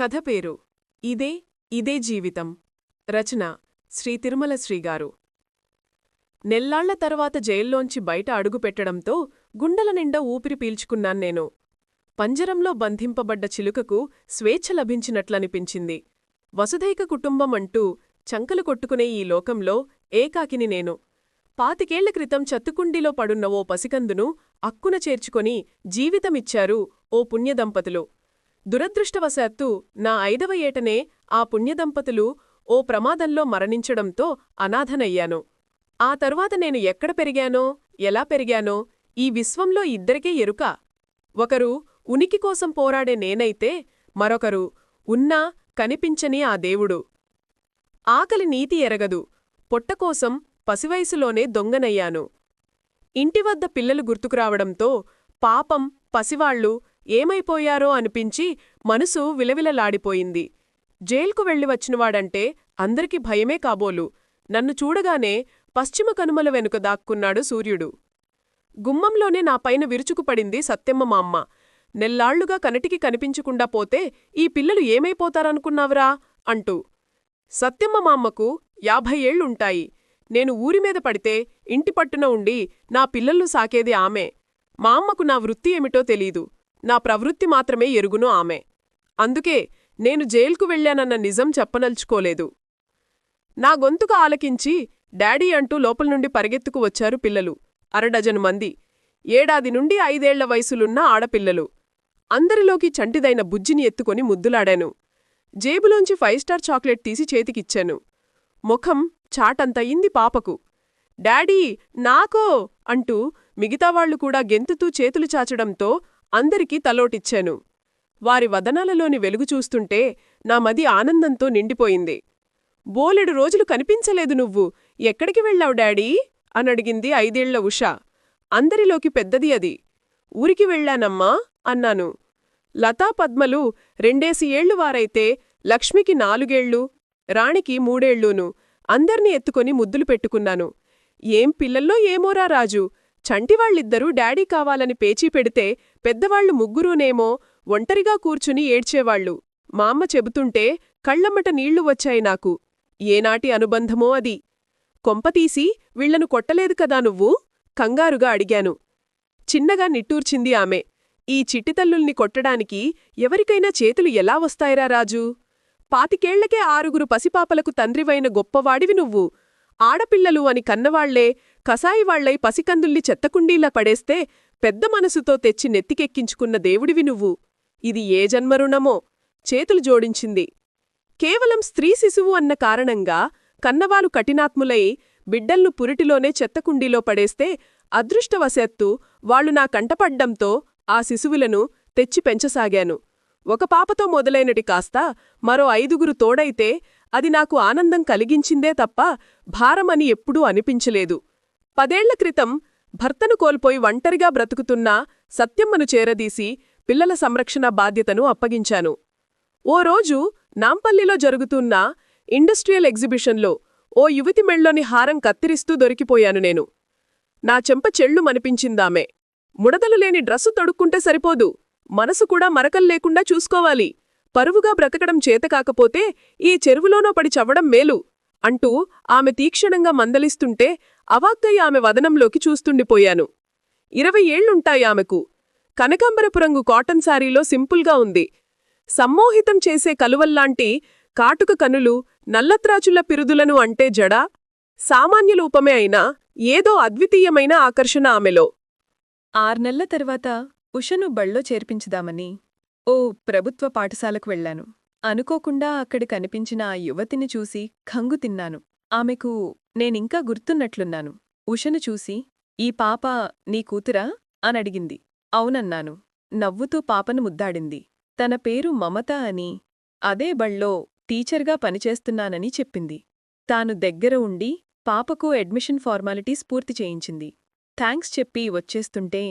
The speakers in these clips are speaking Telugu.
కథ పేరు ఇదే ఇదే జీవితం. రచన శ్రీ తిరుమల శ్రీగారు. నెల్లాళ్ళ తర్వాత జైల్లోంచి బయట అడుగుపెట్టడంతో గుండెల నిండా ఊపిరి పీల్చుకున్నాను నేను. పంజరంలో బంధింపబడ్డ చిలుకకు స్వేచ్ఛ లభించినట్లనిపించింది. వసుధైక కుటుంబం అంటూ చంకలు కొట్టుకునే ఈ లోకంలో ఏకాకిని నేను. పాతికేళ్ళ క్రితం చత్తుకుండిలో పడున్న ఓ పసికందును అక్కున చేర్చుకొని జీవితమిచ్చారు ఓ పుణ్యదంపతులు. దురదృష్టవశాత్తు నా ఐదవ ఏటనే ఆ పుణ్యదంపతులు ఓ ప్రమాదంలో మరణించడంతో అనాథనయ్యాను. ఆ తరువాత నేను ఎక్కడ పెరిగానో ఎలా పెరిగానో ఈ విశ్వంలో ఇద్దరికే ఎరుక. ఒకరు ఉనికి కోసం పోరాడే నేనైతే మరొకరు ఉన్నా కనిపించని ఆ దేవుడు. ఆకలి నీతి ఎరగదు పొట్టకోసం పసివయసులోనే దొంగనయ్యాను. ఇంటివద్ద పిల్లలు గుర్తుకురావడంతో పాపం పసివాళ్ళు ఏమైపోయారో అనిపించి మనసు విలవిలలాడిపోయింది. జైల్కు వెళ్ళి వచ్చినవాడంటే అందరికి భయమే కాబోలు. నన్ను చూడగానే పశ్చిమ కనుమల వెనుక దాక్కున్నాడు సూర్యుడు. గుమ్మంలోనే నా పైన విరుచుకుపడింది సత్యమ్మ మా అమ్మ. నెల్లాళ్ళుగా కనటికి కనిపించకుండా పోతే ఈ పిల్లలు ఏమైపోతారనుకున్నావురా? అంటూ. సత్యమ్మ మా అమ్మకు యాభై ఏళ్ళుంటాయి నేను ఊరిమీద పడితే ఇంటి పట్టున ఉండి నా పిల్లల్ను సాకేది ఆమె. మా అమ్మకు నా వృత్తి ఏమిటో తెలీదు. నా ప్రవృత్తి మాత్రమే ఎరుగును ఆమె. అందుకే నేను జైలుకు వెళ్ళానన్న నిజం చెప్పనల్చుకోలేదు. నా గొంతుకు ఆలకించి డాడీ అంటూ లోపల నుండి పరిగెత్తుకు వచ్చారు పిల్లలు. అరడజను మంది. ఏడాది నుండి ఐదేళ్ళ వయసులున్న ఆడపిల్లలు. అందరిలోకి చంటిదైన బుజ్జిని ఎత్తుకొని ముద్దులాడాను. జేబులోంచి ఫైవ్ స్టార్ చాక్లెట్ తీసి చేతికిచ్చాను. ముఖం చాటంతయింది పాపకు. డాడీ నాకో అంటూ మిగతావాళ్ళు కూడా గెంతుతూ చేతులు చాచడంతో అందరికీ తలోటిచ్చాను. వారి వదనాలలోని వెలుగు చూస్తుంటే నా మది ఆనందంతో నిండిపోయింది. బోలెడు రోజులు కనిపించలేదు నువ్వు. ఎక్కడికి వెళ్ళావు డాడీ? అనడిగింది ఐదేళ్ళ ఉష. అందరిలోకి పెద్దది అది. ఊరికి వెళ్ళానమ్మా అన్నాను. లతా పద్మలు రెండేసి ఏళ్ళు వారైతే లక్ష్మికి నాలుగేళ్ళు రాణికి మూడేళ్ళూను అందర్నీ ఎత్తుకొని ముద్దులు పెట్టుకున్నాను. ఏం పిల్లల్లో ఏమోరా రాజు. చంటివాళ్ళిద్దరూ డాడీ కావాలని పేచీ పెడితే పెద్దవాళ్ళు ముగ్గురూనేమో ఒంటరిగా కూర్చుని ఏడ్చేవాళ్ళు మా అమ్మ చెబుతుంటే కళ్ళమ్మట నీళ్ళు వచ్చాయి నాకు. ఏనాటి అనుబంధమో అది. కొంపతీసి వీళ్ళను కొట్టలేదు కదా నువ్వు? కంగారుగా అడిగాను. చిన్నగా నిట్టూర్చింది ఆమె. ఈ చిట్టితల్లుల్ని కొట్టడానికి ఎవరికైనా చేతులు ఎలా వస్తాయిరా రాజూ? పాతికేళ్ళకే ఆరుగురు పసిపాపలకు తండ్రివైన గొప్పవాడివి నువ్వు. ఆడపిల్లలు అని కన్నవాళ్ళే కసాయివాళ్ళై పసికందుల్ని చెత్తకుండీలా పడేస్తే పెద్ద మనసుతో తెచ్చి నెత్తికెక్కించుకున్న దేవుడివి నువ్వు. ఇది ఏ జన్మరుణమో చేతులు జోడించింది. కేవలం స్త్రీ శిశువు అన్న కారణంగా కన్నవాలు కఠినాత్ములై బిడ్డల్ను పురిటిలోనే చెత్తకుండీలో పడేస్తే అదృష్టవశాత్తు వాళ్ళు నా కంటపడ్డంతో ఆ శిశువులను తెచ్చి పెంచసాగాను. ఒక పాపతో మొదలైనటి కాస్త మరో ఐదుగురు తోడైతే అది నాకు ఆనందం కలిగించిందే తప్ప భారమని ఎప్పుడూ అనిపించలేదు. పదేళ్ళ క్రితం భర్తను కోల్పోయి ఒంటరిగా బ్రతుకుతున్నా సత్యమ్మను చేరదీసి పిల్లల సంరక్షణ బాధ్యతను అప్పగించాను. ఓ రోజు నాంపల్లిలో జరుగుతున్న ఇండస్ట్రియల్ ఎగ్జిబిషన్లో ఓ యువతి మెళ్ళోని హారం కత్తిరిస్తూ దొరికిపోయాను నేను. నా చెంప చెళ్ళు మనిపించిందామె ముడతలు లేని డ్రస్సు తొడుక్కుంటే సరిపోదు. మనసు కూడా మరకల్లేకుండా చూసుకోవాలి. పరువుగా బ్రతకడం చేతకాకపోతే ఈ చెరువులోనో పడి చవ్వడం మేలు అంటూ ఆమె తీక్షణంగా మందలిస్తుంటే అవాక్కై ఆమె వదనంలోకి చూస్తుండిపోయాను. ఇరవై ఏళ్ళుంటాయి ఆమెకు. కనకంబరపురంగు కాటన్ శారీలో సింపుల్గా ఉంది. సమ్మోహితం చేసే కలువల్లాంటి కాటుక కనులు నల్లత్రాచుల పిరుదులను అంటే జడా సామాన్యలూపమే అయినా ఏదో అద్వితీయమైన ఆకర్షణ ఆమెలో. ఆర్నెల్ల తర్వాత ఉషను బళ్ళో చేర్పించుదామని ఓ ప్రభుత్వ పాఠశాలకు వెళ్ళాను అనుకోకుండా అక్కడి కనిపించిన ఆ యువతిని చూసి ఖంగు తిన్నాను. ఆమెకు నేనింకా గుర్తున్నట్లున్నాను. ఉషను చూసి ఈ పాప నీ కూతురా? అనడిగింది అవునన్నాను. నవ్వుతూ పాపను ముద్దాడింది. తన పేరు మమత అని అదే బళ్ళో టీచర్గా పనిచేస్తున్నానని చెప్పింది. తాను దగ్గర ఉండి పాపకు అడ్మిషన్ ఫార్మాలిటీస్ పూర్తి చేయించింది. థ్యాంక్స్ చెప్పి వచ్చేస్తుంటే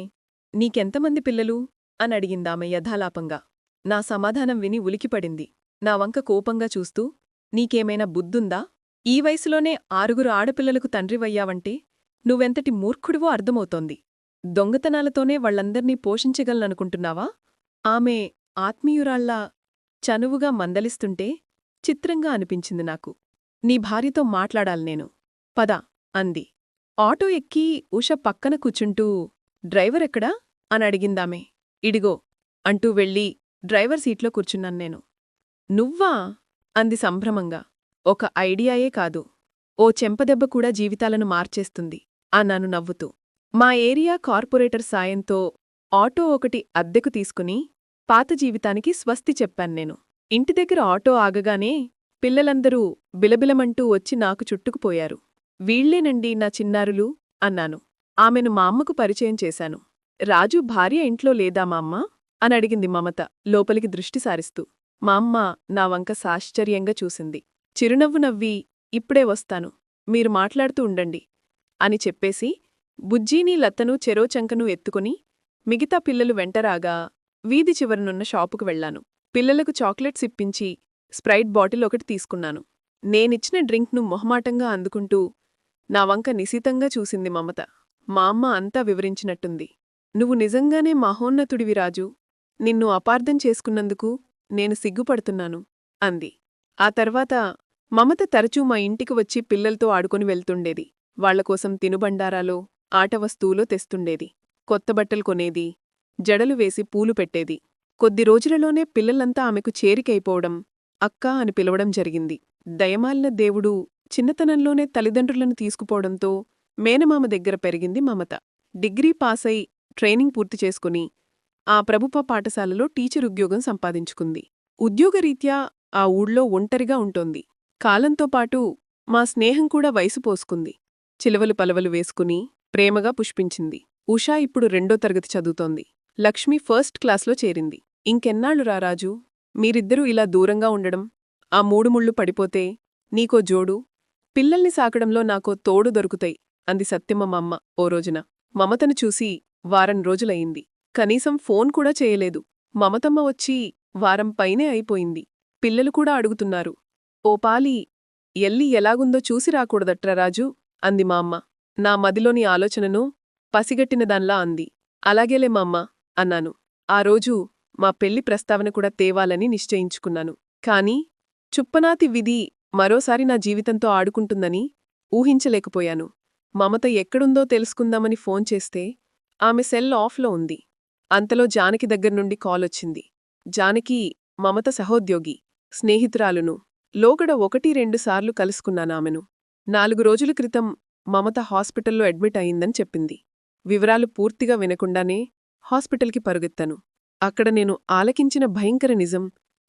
నీకెంతమంది పిల్లలు? అనడిగిందామె యథాలాపంగా. నా సమాధానం విని ఉలికిపడింది. నా వంక కోపంగా చూస్తూ నీకేమైనా బుద్ధుందా? ఈ వయసులోనే ఆరుగురు ఆడపిల్లలకు తండ్రివయ్యావంటే నువ్వెంతటి మూర్ఖుడివో అర్థమవుతోంది. దొంగతనాలతోనే వాళ్ళందర్నీ పోషించగలననుకుంటున్నావా? ఆమె ఆత్మీయురాళ్ళా చనువుగా మందలిస్తుంటే చిత్రంగా అనిపించింది నాకు. నీ భార్యతో మాట్లాడాలి నేను. పద అంది. ఆటో ఎక్కి ఉష పక్కన కూచుంటూ డ్రైవరెక్కడా? అని అడిగిందామే. ఇడిగో అంటూ వెళ్ళి డ్రైవర్ సీట్లో కూర్చున్నాను నేను. నువ్వా? అంది సంభ్రమంగా. ఒక ఐడియాయే కాదు. ఓ చెంపదెబ్బ కూడా జీవితాలను మార్చేస్తుంది అన్నాను నవ్వుతూ. మా ఏరియా కార్పొరేటర్ సాయంతో ఆటో ఒకటి అద్దెకు తీసుకుని పాత జీవితానికి స్వస్తి చెప్పాను నేను. ఇంటి దగ్గర ఆటో ఆగగానే పిల్లలందరూ బిలబిలమంటూ వచ్చి నాకు చుట్టుకుపోయారు. వీళ్ళేనండి నా చిన్నారులు? అన్నాను. ఆమెను మా అమ్మకు పరిచయం చేశాను. రాజు భార్య ఇంట్లో లేదా మా అమ్మ అని అడిగింది మమత లోపలికి దృష్టి సారిస్తూ. మా అమ్మ నా వంక సాశ్చర్యంగా చూసింది. చిరునవ్వు నవ్వి ఇప్పుడే వస్తాను. మీరు మాట్లాడుతూ ఉండండి. అని చెప్పేసి బుజ్జీని లత్తను చెరోచంకను ఎత్తుకుని మిగతా పిల్లలు వెంటరాగా వీధి చివరనున్న షాపుకు వెళ్ళాను పిల్లలకు చాక్లెట్స్ ఇప్పించి స్ప్రైట్ బాటిల్ ఒకటి తీసుకున్నాను. నేనిచ్చిన డ్రింక్ను మొహమాటంగా అందుకుంటూ నా వంక నిశితంగా చూసింది మమత. మా అమ్మ అంతా వివరించినట్టుంది. నువ్వు నిజంగానే మహోన్నతుడివి రాజు. నిన్ను అపార్థం చేసుకున్నందుకు నేను సిగ్గుపడుతున్నాను అంది. ఆ తర్వాత మమత తరచూ మా ఇంటికి వచ్చి పిల్లలతో ఆడుకొని వెళ్తుండేది. వాళ్ళకోసం తినుబండారాలో ఆటవస్తువులో తెస్తుండేది. కొత్త బట్టలు కొనేది జడలు వేసి పూలు పెట్టేది. కొద్ది రోజులలోనే పిల్లలంతా ఆమెకు చేరికైపోవడం అక్కా అని పిలవడం జరిగింది. దయమాలిన దేవుడు చిన్నతనంలోనే తల్లిదండ్రులను తీసుకుపోవడంతో మేనమామ దగ్గర పెరిగింది మమత. డిగ్రీ పాసై ట్రైనింగ్ పూర్తి చేసుకుని ఆ ప్రభుత్వ పాఠశాలలో టీచర్ ఉద్యోగం సంపాదించుకుంది. ఉద్యోగరీత్యా ఆ ఊళ్ళో ఒంటరిగా ఉంటోంది. కాలంతో పాటు మా స్నేహం కూడా వయసు పోసుకుంది. చిలవలు పలవలు వేసుకుని ప్రేమగా పుష్పించింది. ఉషా ఇప్పుడు రెండో తరగతి చదువుతోంది. లక్ష్మి ఫస్ట్ క్లాస్లో చేరింది. ఇంకెన్నాళ్ళు రారాజు మీరిద్దరూ ఇలా దూరంగా ఉండడం ఆ మూడు ముళ్ళు పడిపోతే నీకో జోడు పిల్లల్ని సాకడంలో నాకో తోడు దొరుకుతాయి అంది సత్యమ్మ మమ్మ ఓ రోజున. మమతను చూసి వారం రోజులయింది. కనీసం ఫోన్ కూడా చేయలేదు. మమతమ్మ వచ్చి వారం పైనే అయిపోయింది. పిల్లలు కూడా అడుగుతున్నారు. ఓ పాలి ఎల్లి ఎలాగుందో చూసి రాకూడదట్రా రాజు అంది మా అమ్మ. నా మదిలోని ఆలోచనను పసిగట్టినదాన్లా అంది. అలాగేలే మామ్మ అన్నాను. ఆ రోజు మా పెళ్ళి ప్రస్తావన కూడా తేవాలని నిశ్చయించుకున్నాను. కాని చుప్పనాతి విధి మరోసారి నా జీవితంతో ఆడుకుంటుందని ఊహించలేకపోయాను. మమత ఎక్కడుందో తెలుసుకుందామని ఫోన్ చేస్తే ఆమె సెల్ ఆఫ్లో ఉంది. అంతలో జానకి దగ్గర్నుండి కాలొచ్చింది జానకి మమత సహోద్యోగి స్నేహితురాలును. లోగడ ఒకటి రెండుసార్లు కలుసుకున్నానామెను నాలుగు రోజుల క్రితం మమత హాస్పిటల్లో అడ్మిట్ అయిందని చెప్పింది. వివరాలు పూర్తిగా వినకుండానే హాస్పిటల్కి పరుగెత్తాను. అక్కడ నేను ఆలకించిన భయంకర నిజం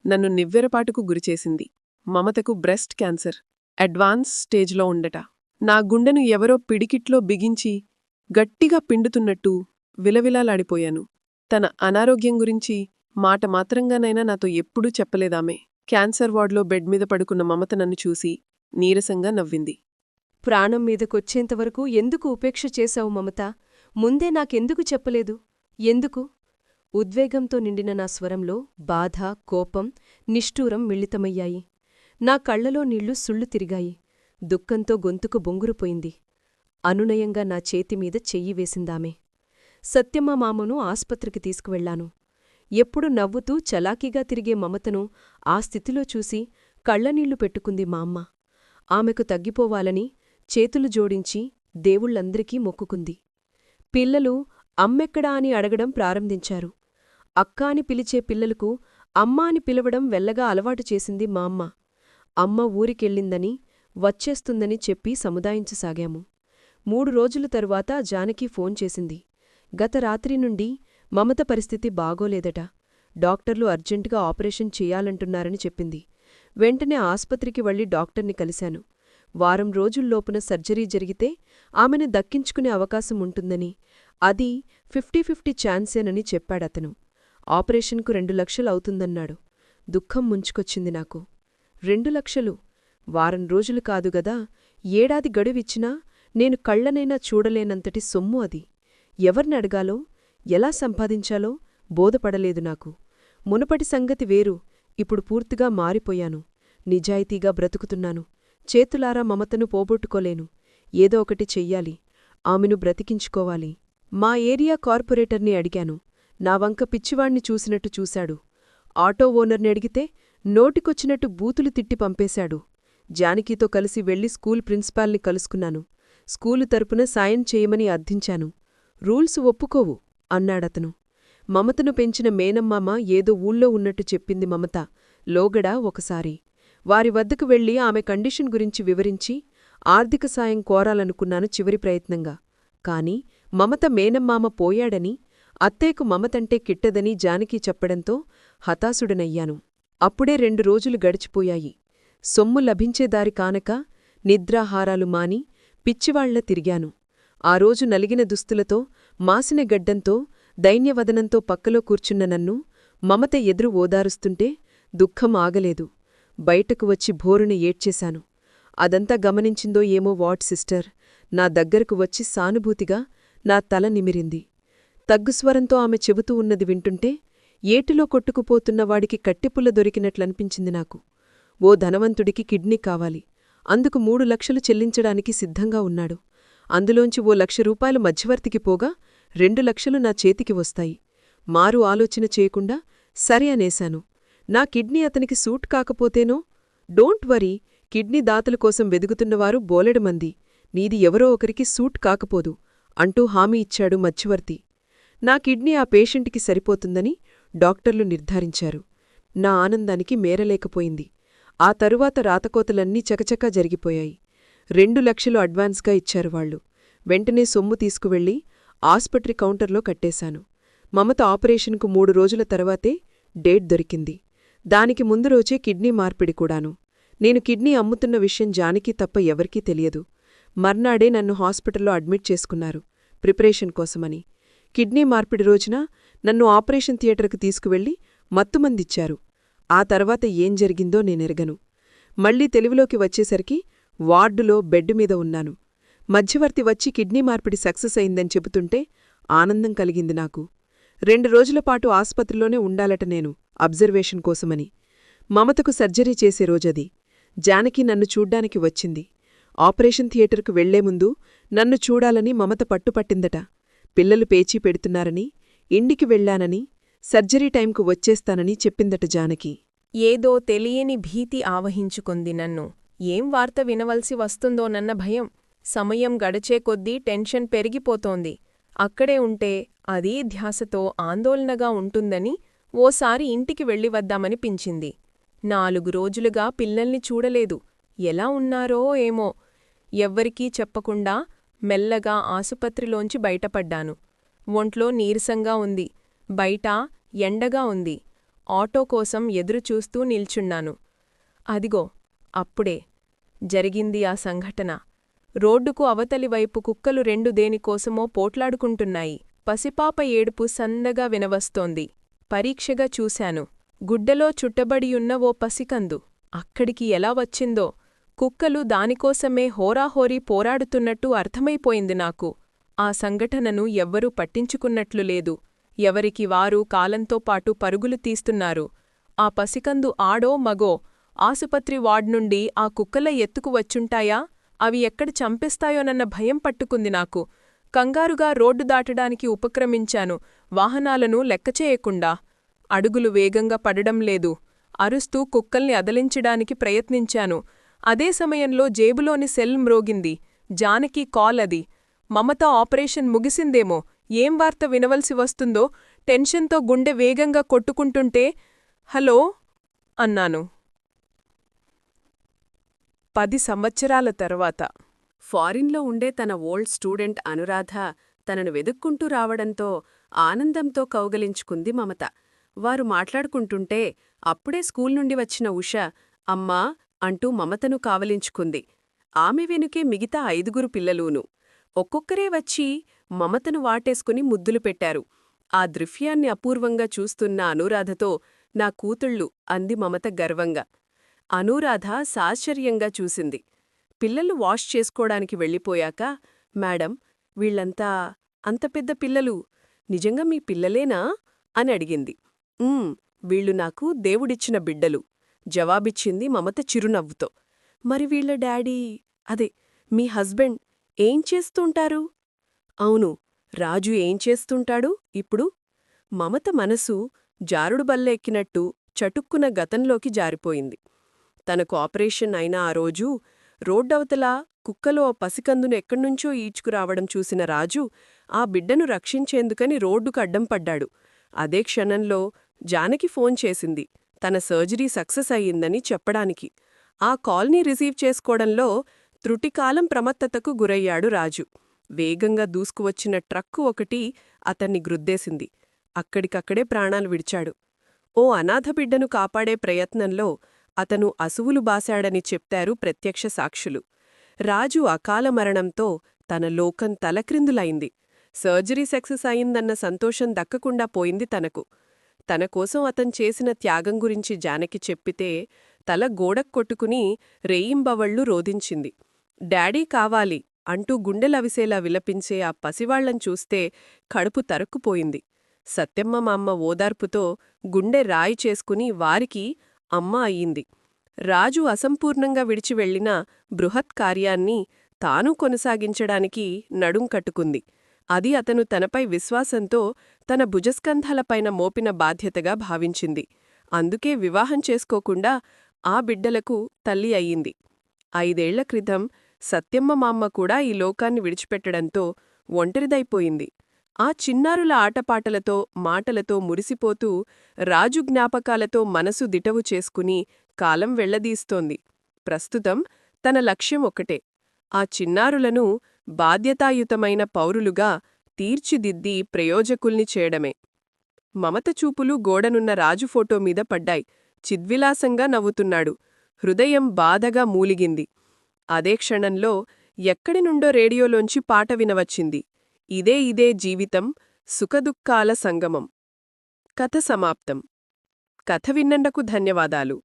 నన్ను నివ్వెరపాటుకు గురిచేసింది. మమతకు బ్రెస్ట్ క్యాన్సర్ అడ్వాన్స్ స్టేజ్లో ఉండట. నా గుండెను ఎవరో పిడికిట్లో బిగించి గట్టిగా పిండుతున్నట్టు విలవిలాలాడిపోయాను. తన అనారోగ్యం గురించి మాట మాత్రంగానైనా నాతో ఎప్పుడూ చెప్పలేదామే. క్యాన్సర్ వార్డులో బెడ్ మీద పడుకున్న మమత నన్ను చూసి నీరసంగా నవ్వింది. ప్రాణం మీదకొచ్చేంతవరకు ఎందుకు ఉపేక్ష చేశావు మమత? ముందే నాకెందుకు చెప్పలేదు? ఎందుకు? ఉద్వేగంతో నిండిన నా స్వరంలో బాధ కోపం నిష్ఠూరం మిళితమయ్యాయి. నా కళ్ళలో నీళ్ళు సుళ్ళు తిరిగాయి. దుఃఖంతో గొంతుకు బొంగురుపోయింది అనునయంగా నా చేతిమీద చెయ్యి వేసిందామే. సత్యమ్మ మామను ఆస్పత్రికి తీసుకువెళ్ళాను ఎప్పుడు నవ్వుతూ చలాకీగా తిరిగే మమతను ఆ స్థితిలో చూసి కళ్ళనీళ్ళు పెట్టుకుంది మా అమ్మ. ఆమెకు తగ్గిపోవాలని చేతులు జోడించి దేవుళ్ళందరికీ మొక్కుకుంది. పిల్లలు అమ్మెక్కడా అని అడగడం ప్రారంభించారు. అక్కా అని పిలిచే పిల్లలకు అమ్మా అని పిలవడం వెల్లగా అలవాటు చేసింది మా అమ్మ. అమ్మ ఊరికెళ్ళిందని వచ్చేస్తుందని చెప్పి సముదాయించసాగాము. మూడు రోజుల తరువాత జానకి ఫోన్ చేసింది. గత రాత్రి నుండి మమత పరిస్థితి బాగోలేదట. డాక్టర్లు అర్జెంటుగా ఆపరేషన్ చేయాలంటున్నారని చెప్పింది. వెంటనే ఆస్పత్రికి వెళ్ళి డాక్టర్ని కలిశాను. వారం రోజుల్లోపున సర్జరీ జరిగితే ఆమెను దక్కించుకునే అవకాశం ఉంటుందని అది ఫిఫ్టీ ఫిఫ్టీ ఛాన్సేనని చెప్పాడతను. ఆపరేషన్కు రెండు లక్షలు అవుతుందన్నాడు. దుఃఖం ముంచుకొచ్చింది నాకు. రెండు లక్షలు? వారం రోజులు కాదుగదా ఏడాది గడువిచ్చినా నేను కళ్ళనైనా చూడలేనంతటి సొమ్ము అది. ఎవర్నడగాలో ఎలా సంపాదించాలో బోధపడలేదు నాకు. మునపటి సంగతి వేరు ఇప్పుడు పూర్తిగా మారిపోయాను. నిజాయితీగా బ్రతుకుతున్నాను. చేతులారా మమతను పోగొట్టుకోలేను. ఏదో ఒకటి చెయ్యాలి. ఆమెను బ్రతికించుకోవాలి. మా ఏరియా కార్పొరేటర్ని అడిగాను. నా వంక పిచ్చివాణ్ణి చూసినట్టు చూశాడు. ఆటో ఓనర్ని అడిగితే నోటికొచ్చినట్టు బూతులు తిట్టి పంపేశాడు. జానకీతో కలిసి వెళ్ళి స్కూల్ ప్రిన్సిపాల్ని కలుసుకున్నాను. స్కూలు తరపున సాయం చేయమని అర్థించాను. రూల్స్ ఒప్పుకోవు అన్నాడతను. మమతను పెంచిన మేనమ్మామ ఏదో ఊళ్ళో ఉన్నట్టు చెప్పింది మమత. లోగడ ఒకసారి. వారి వద్దకు వెళ్ళి ఆమె కండిషన్ గురించి వివరించి ఆర్థిక సాయం కోరాలనుకున్నాను చివరి ప్రయత్నంగా. కాని మమత మేనమ్మామ పోయాడని అత్తయ్యకు మమతంటే కిట్టదని జానకి చెప్పడంతో హతాశుడనయ్యాను. అప్పుడే రెండు రోజులు గడిచిపోయాయి. సొమ్ము లభించేదారి కానక నిద్రాహారాలు మాని పిచ్చివాళ్ళ తిరిగాను. ఆ రోజు నలిగిన దుస్తులతో మాసిన గడ్డంతో దైన్యవదనంతో పక్కలో కూర్చున్న నన్ను మమత ఎదురు ఓదారుస్తుంటే దుఃఖం ఆగలేదు. బయటకు వచ్చి భోరుని ఏడ్చేశాను. అదంతా గమనించిందో ఏమో వాట్ సిస్టర్. నా దగ్గరకు వచ్చి సానుభూతిగా నా తల నిమిరింది. తగ్గుస్వరంతో ఆమె చెబుతూ ఉన్నది వింటుంటే ఏటిలో కొట్టుకుపోతున్న వాడికి కట్టెపుల్ల దొరికినట్లనిపించింది నాకు. ఓ ధనవంతుడికి కిడ్నీ కావాలి. అందుకు మూడు లక్షలు చెల్లించడానికి సిద్ధంగా ఉన్నాడు. అందులోంచి ఓ లక్ష రూపాయలు మధ్యవర్తికి పోగా రెండు లక్షలు నా చేతికి వస్తాయి. మారు ఆలోచన చేయకుండా సరే అనేశాను. నా కిడ్నీ అతనికి సూట్ కాకపోతేనో? డోంట్ వరీ కిడ్నీ దాతల కోసం వెదుగుతున్నవారు బోలెడమంది నీది ఎవరో ఒకరికి సూట్ కాకపోదు అంటూ హామీ ఇచ్చాడు మధ్యవర్తి. నా కిడ్నీ ఆ పేషెంట్కి సరిపోతుందని డాక్టర్లు నిర్ధారించారు. నా ఆనందానికి మేరలేకపోయింది. ఆ తరువాత రాతకోతలన్నీ చకచకా జరిగిపోయాయి. రెండు లక్షలు అడ్వాన్స్గా ఇచ్చారు వాళ్ళు. వెంటనే సొమ్ము తీసుకువెళ్ళి ఆస్పత్రి కౌంటర్లో కట్టేశాను. మమత ఆపరేషన్కు మూడు రోజుల తర్వాతే డేట్ దొరికింది. దానికి ముందు రోజే కిడ్నీ మార్పిడి కూడాను. నేను కిడ్నీ అమ్ముతున్న విషయం జానికి తప్ప ఎవరికీ తెలియదు. మర్నాడే నన్ను హాస్పిటల్లో అడ్మిట్ చేసుకున్నారు ప్రిపరేషన్ కోసమని. కిడ్నీ మార్పిడి రోజున నన్ను ఆపరేషన్ థియేటర్కు తీసుకువెళ్ళి మత్తుమందిచ్చారు. ఆ తర్వాత ఏం జరిగిందో నేనెరగను. మళ్ళీ తెలివిలోకి వచ్చేసరికి వార్డులో బెడ్ మీద ఉన్నాను. మధ్యవర్తి వచ్చి కిడ్నీ మార్పిడి సక్సెస్ అయిందని చెబుతుంటే ఆనందం కలిగింది నాకు. రెండు రోజులపాటు ఆస్పత్రిలోనే ఉండాలట నేను అబ్జర్వేషన్ కోసమని. మమతకు సర్జరీ చేసే రోజది. జానకి నన్ను చూడ్డానికి వచ్చింది. ఆపరేషన్ థియేటర్కు వెళ్ళే ముందు నన్ను చూడాలని మమత పట్టుపట్టిందట. పిల్లలు పేచీ పెడుతున్నారని ఇండికి వెళ్ళానని సర్జరీ టైంకు వచ్చేస్తానని చెప్పిందట జానకి. ఏదో తెలియని భీతి ఆవహించుకుంది నన్ను. ఏం వార్త వినవలసి వస్తుందోనన్న భయం. సమయం గడిచే కొద్దీ టెన్షన్ పెరిగిపోతోంది. అక్కడే ఉంటే అదీ ధ్యాసతో ఆందోళనగా ఉంటుందని ఓసారి ఇంటికి వెళ్ళి వద్దామనిపించింది. నాలుగు రోజులుగా పిల్లల్ని చూడలేదు. ఎలా ఉన్నారో ఏమో. ఎవ్వరికీ చెప్పకుండా మెల్లగా ఆసుపత్రిలోంచి బయటపడ్డాను. ఒంట్లో నీరసంగా ఉంది. బయట ఎండగా ఉంది. ఆటో కోసం ఎదురుచూస్తూ నిల్చున్నాను. అదిగో అప్పుడే జరిగింది ఆ సంఘటన. రోడ్డుకు అవతలివైపు కుక్కలు రెండు దేనికోసమో పోట్లాడుకుంటున్నాయి. పసిపాప ఏడుపు సందగా వినవస్తోంది. పరీక్షగా చూశాను. గుడ్డలో చుట్టబడియున్న ఓ పసికందు. అక్కడికి ఎలా వచ్చిందో? కుక్కలు దానికోసమే హోరాహోరీ పోరాడుతున్నట్టు అర్థమైపోయింది నాకు. ఆ సంఘటనను ఎవ్వరూ పట్టించుకున్నట్లు లేదు. ఎవరికి వారు కాలంతో పాటు పరుగులు తీస్తున్నారు. ఆ పసికందు ఆడో మగో ఆసుపత్రి వార్డ్ నుండి ఆ కుక్కల ఎత్తుకు వచ్చుంటాయా? అవి ఎక్కడ చంపేస్తాయోనన్న భయం పట్టుకుంది నాకు. కంగారుగా రోడ్డు దాటడానికి ఉపక్రమించాను. వాహనాలను లెక్కచేయకుండా అడుగులు వేగంగా పడడం లేదు. అరుస్తూ కుక్కల్ని అదలించడానికి ప్రయత్నించాను. అదే సమయంలో జేబులోని సెల్ మ్రోగింది. జానకి కాల్ అది. మమత ఆపరేషన్ ముగిసిందేమో. ఏం వార్త వినవలసి వస్తుందో టెన్షన్తో గుండె వేగంగా కొట్టుకుంటుంటే హలో అన్నాను. పది సంవత్సరాల తర్వాత. ఫారిన్లో ఉండే తన ఓల్డ్ స్టూడెంట్ అనురాధ తనను వెదుక్కుంటూ రావడంతో ఆనందంతో కౌగలించుకుంది మమత. వారు మాట్లాడుకుంటుంటే అప్పుడే స్కూల్ నుండి వచ్చిన ఉష అమ్మా అంటూ మమతను కావలించుకుంది. ఆమె వెనుకే మిగతా ఐదుగురు పిల్లలూను. ఒక్కొక్కరే వచ్చి మమతను వాటేసుకుని ముద్దులు పెట్టారు. ఆ దృశ్యాన్ని అపూర్వంగా చూస్తున్న అనురాధతో నా కూతుళ్ళు అంది మమత గర్వంగా. అనురాధ సాశ్చర్యంగా చూసింది. పిల్లలు వాష్ చేసుకోడానికి వెళ్ళిపోయాక మేడం వీళ్ళంతా అంత పెద్ద పిల్లలు. నిజంగా మీ పిల్లలేనా? అని అడిగింది. వీళ్ళు నాకు దేవుడిచ్చిన బిడ్డలు జవాబిచ్చింది మమత చిరునవ్వుతో. మరి వీళ్ళ డాడీ అదే మీ హస్బెండ్ ఏం చేస్తుంటారు? అవును రాజు ఏం చేస్తుంటాడు? ఇప్పుడు మమత మనసు జారుడు బల్లెక్కినట్టు చటుక్కున గతంలోకి జారిపోయింది. తనకు ఆపరేషన్ అయిన ఆ రోజు రోడ్డవతల కుక్కలో ఓ పసికందును ఎక్కడ్నుంచో ఈడ్చుకురావడం చూసిన రాజు ఆ బిడ్డను రక్షించేందుకని రోడ్డుకు అడ్డం పడ్డాడు. అదే క్షణంలో జానకి ఫోన్ చేసింది. తన సర్జరీ సక్సెస్ అయ్యిందని చెప్పడానికి. ఆ కాల్ని రిసీవ్ చేసుకోవడంలో త్రుటికాలం ప్రమత్తతకు గురయ్యాడు రాజు. వేగంగా దూసుకువచ్చిన ట్రక్కు ఒకటి అతన్ని గ్రుద్దేసింది. అక్కడికక్కడే ప్రాణాలు విడిచాడు. ఓ అనాథ బిడ్డను కాపాడే ప్రయత్నంలో అతను అసువులు బాశాడని చెప్తారు ప్రత్యక్ష సాక్షులు. రాజు అకాల మరణంతో తన లోకం తలక్రిందులైంది. సర్జరీ సక్సెస్ అయిందన్న సంతోషం దక్కకుండా పోయింది తనకు. తన కోసం అతను చేసిన త్యాగం గురించి జానకి చెప్పితే తల గోడక్కొట్టుకుని రేయింబవళ్ళు రోధించింది. డాడీ కావాలి అంటూ గుండెలవిసేలా విలపించే ఆ పసివాళ్ళం చూస్తే కడుపు తరక్కుపోయింది. సత్యమ్మ మామ్మ ఓదార్పుతో గుండె రాయి చేసుకుని వారికి అమ్మ అయ్యింది. రాజు అసంపూర్ణంగా విడిచి వెళ్ళిన బృహత్ కార్యాన్ని తాను కొనసాగించడానికి నడుం కట్టుకుంది. అది అతను తనపై విశ్వాసంతో తన భుజస్కంధాలపైన మోపిన బాధ్యతగా భావించింది. అందుకే వివాహం చేసుకోకుండా ఆ బిడ్డలకు తల్లి అయ్యింది. ఐదేళ్ళ క్రితం సత్యమ్మ మామ్మ కూడా ఈ లోకాన్ని విడిచిపెట్టడంతో ఒంటరిదైపోయింది. ఆ చిన్నారుల ఆటపాటలతో మాటలతో మురిసిపోతూ రాజు జ్ఞాపకాలతో మనసు దిటవు చేసుకుని కాలం వెళ్ళదీస్తోంది. ప్రస్తుతం తన లక్ష్యం ఒకటే ఆ చిన్నారులను బాధ్యతాయుతమైన పౌరులుగా తీర్చిదిద్ది ప్రయోజకుల్ని చేయడమే. మమత చూపులు గోడనున్న రాజు ఫోటో మీద పడ్డాయి. చిద్విలాసంగా నవ్వుతున్నాడు. హృదయం బాధగా మూలిగింది. అదే క్షణంలో ఎక్కడి నుండో రేడియోలోంచి పాట వినవచ్చింది. ఇదే ఇదే జీవితం సుఖదుఖాల సంగమం. కథ సమాప్తం. కథ విన్నండకు ధన్యవాదాలు.